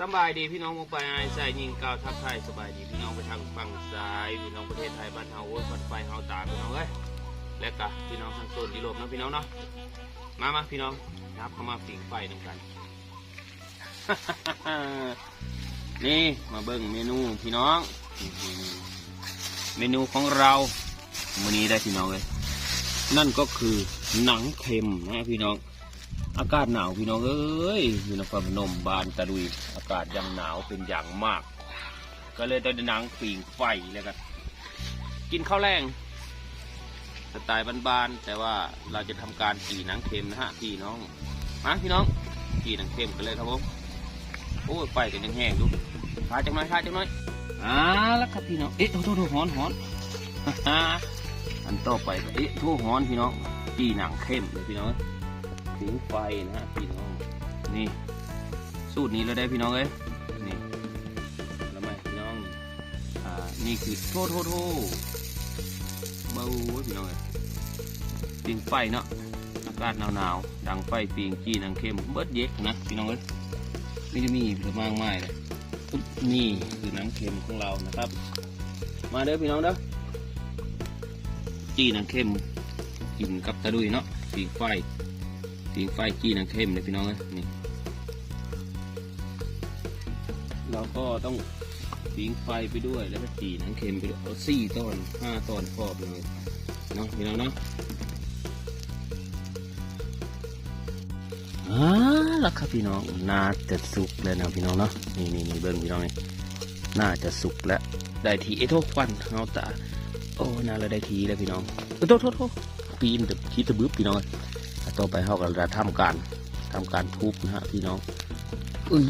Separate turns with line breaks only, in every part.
สบายดีพี่น้องมองไปไอ้ใส่ยิงกาวทักทยสบายดีพี่น้องไปทางฝั่งซ้ายพี่น้องประเทศไทยบ้านเฮาโอ้ยฟันไฟเฮาตาพี่น้องเอ้ยและกะพี่น้องทางโซนยุโรปนะพี่น้องเนาะมามาพี่น้องนับเข้ามาฝีงไฟนำกัน นี่มาเบิ่งเมนูพี่น้อง เมนูของเราวันนี้ได้พี่น้องเลยนั่นก็คือหนังเค็มนะพี่น้อง อากาศหนาวพี่น้องเอ้ยอยู่นครพนมบานตะลุย อากาศยังหนาวเป็นอย่างมาก ก็เลยต้องนังปีงไฟแล้วก็กินข้าวแรงสไตล์บ้านๆแต่ว่าเราจะทำการจีหนังเค็มนะฮะพี่น้องมาพี่น้องจีหนังเค็มกันเลยครับผมโอ้ยไฟกันยังแห้งดูทาจังน้อยทาจังน้อยอ่าแล้วครับพี่น้องเอ๊ะโทษโทษหอนหอนอันต่อไปเอ๊ะโทษหอนพี่น้องจีหนังเข้มเลยพี่น้อง ผิงไฟนะฮะพี่น้อง นี่ สูตรนี้เราได้พี่น้องเอ้ยนี่แล้วไหมพี่น้อง อ่า นี่คือโทโทโทเบาพี่น้องเอ้ยปิงไฟเนาะ อากาศหนาวๆ ดังไฟปิงจีนังเข้มเบิดเย็กนะพี่น้องเอ้ยไม่ได้มีเพื่อมากมายเลยนี่คือน้ำเค็มของเรานะครับ มาเด้อพี่น้องเด้อจีนังเข้มกินกับตะดุยเนาะปิงไฟ สีไฟจีนังเข้มเลยพี่น้องนี่เราก็ต้องปิงไฟไปด้วยแล้วก็จีนังเข้มไปด้วยเอาสี่ตอนห้าตอนพอไปเลยเนาะพี่น้องเนาะอ่าแล้วครับพี่น้องน่าจะสุกแล้วนะพี่น้องเนาะนี่นี่นี่เบิ้งพี่น้องนี่น่าจะสุกแล้วได้ทีเอ้ยโทควันเอาตาโอ้น่าเราได้ทีแล้วพี่น้องเอ้โทษโทษโทษปีนแต่คิดตะบึบพี่น้อง ต่อไปเขาก็จะทำการทำการทุบนะฮะพี่น้องอุ้ย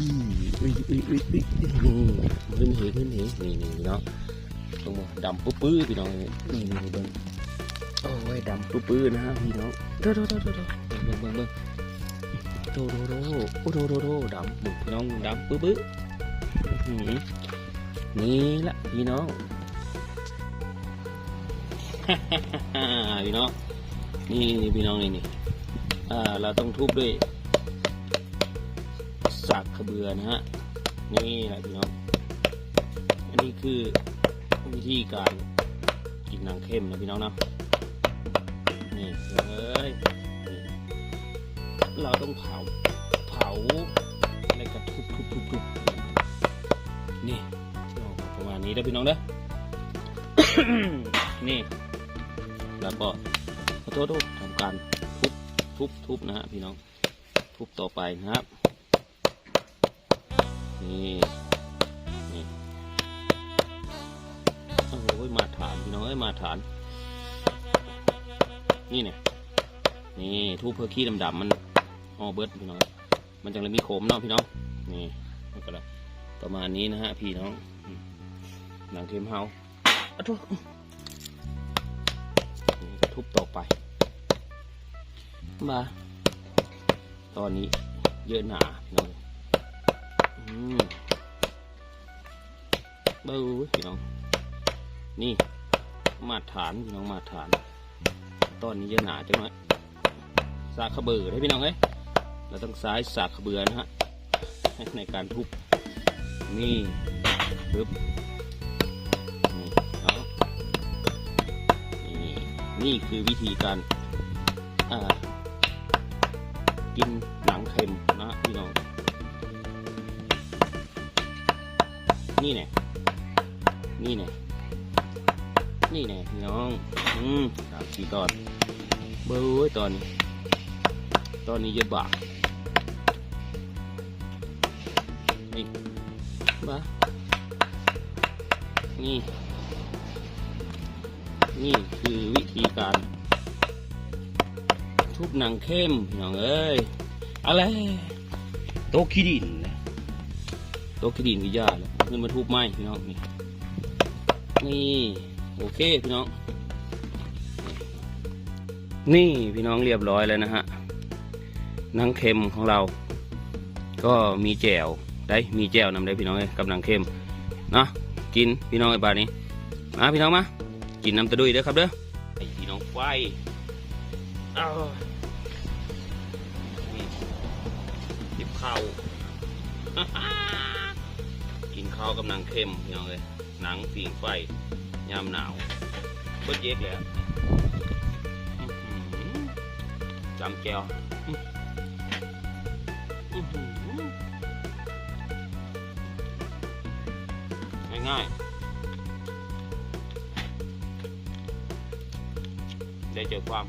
อุ้ยอุ้ยอุ้ยอุ้ยนี่ขึ้นเหขึ้นเหนี่นี่พี่น้องลงดำปุ๊บปื้อพี่น้องนี่นี่นี่เบิ้งโอ้ยดำปุ๊บปื้อนะฮะพี่น้องโดโดโดโดโดเบิ้งเบิ้งเบิ้งโดโดโดโอ้โดโดโดดำพี่น้องดำปุ๊บปื้ออื้อหือนี่ละพี่น้องพี่น้องนี่พี่น้องนี่นี่ เราต้องทุบด้วยสากกระเบือนะฮะนี่แหละพี่น้องอันนี้คือวิธีการกินหนังเข้มนะพี่น้องนะนี่เลยเราต้องเผาเผาแล้วก็ทุบทุบทุบทุบนี่ประมาณนี้นะพี่น้องเด้อนี่ แล้วก็ขอโทษทุกทำการทุบ ทุบทุบนะฮะพี่น้อง ทุบต่อไปนะครับ นี่นี่โอ้โหมาฐานพี่น้องเอ้ยมาฐาน นี่เนี่ยนี่ทุบเพื่อขี้ดำๆมันออเบิร์ดพี่น้อง มันจังเลยมีโขมเนาะพี่น้อง นี่มันก็เลยประมาณนี้นะฮะพี่น้อง หนังเค็มเฮาอะทุบทุบต่อไป มา ตอนนี้เยอะหนาพี่น้องอืมเบ้พี่น้อง นี่ มาฐานพี่น้องมาฐาน ตอนนี้เยอะหนาจังไหมสากขะเบือให้พี่น้องเอ้ยเราต้องซ้ายสากขะเบือนะฮะในการทุบนี่ปึ๊บนี่เอานี่นี่คือวิธีการอ่า กินหนังเค็มนะพี่น้อง นี่เนี่ยนี่เนี่ยนี่เนี่ยพี่น้อง อืมสามสี่ตอน เบอร์ตอนนี้ ตอนนี้เยอะบากนี่บ้านี่ นี่คือวิธีการ ทุบหนังเข้มพี่น้องเอ้ยอะไรโต๊ะขี้ดินนะโต๊ะขี้ดินวิญญาแล้วขึ้นมาทุบไม้พี่น้องนี่นี่โอเคพี่น้อง นี่พี่น้องเรียบร้อยแล้วนะฮะหนังเค็มของเรา ก็มีแจ่วได้มีแจ่วนำได้พี่น้องเอ้กับหนังเค็มนะกินพี่น้องไอ้บานี้มาพี่น้องมากินน้ำตะดุยเด้อครับเด้อไอพี่น้องไฟ เอานี่จิบข่าวกินข้าวกับหนังเค็มพี่น้องเลย หนังผิงไฟ ยามหนาวเบิดเย็กเลยอะอื้อหือจำแก้วง่ายๆได้เจอความ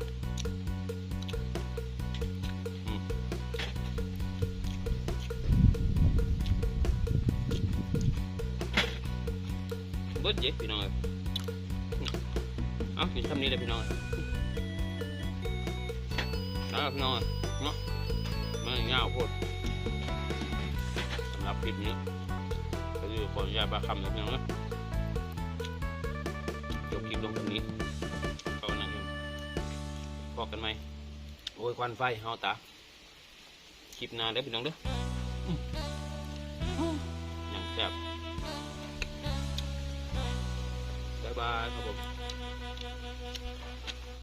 เบิดเย็กพี่น้องเลยเอ้ากินคำนี้เลยพี่น้องแล้วพี่น้องเนาะไม่ง่าวโพดสำหรับคลิปนี้ก็คือขออนุญาตบาคำนะพี่น้องนะจบคลิปลงตรงนี้ก็นั่งกันพอกันไหมโอ้ยควันไฟเฮาตาคลิปหน้าเด้อพี่น้องเด้ออย่างแซ่บ บ๊ายบายครับผม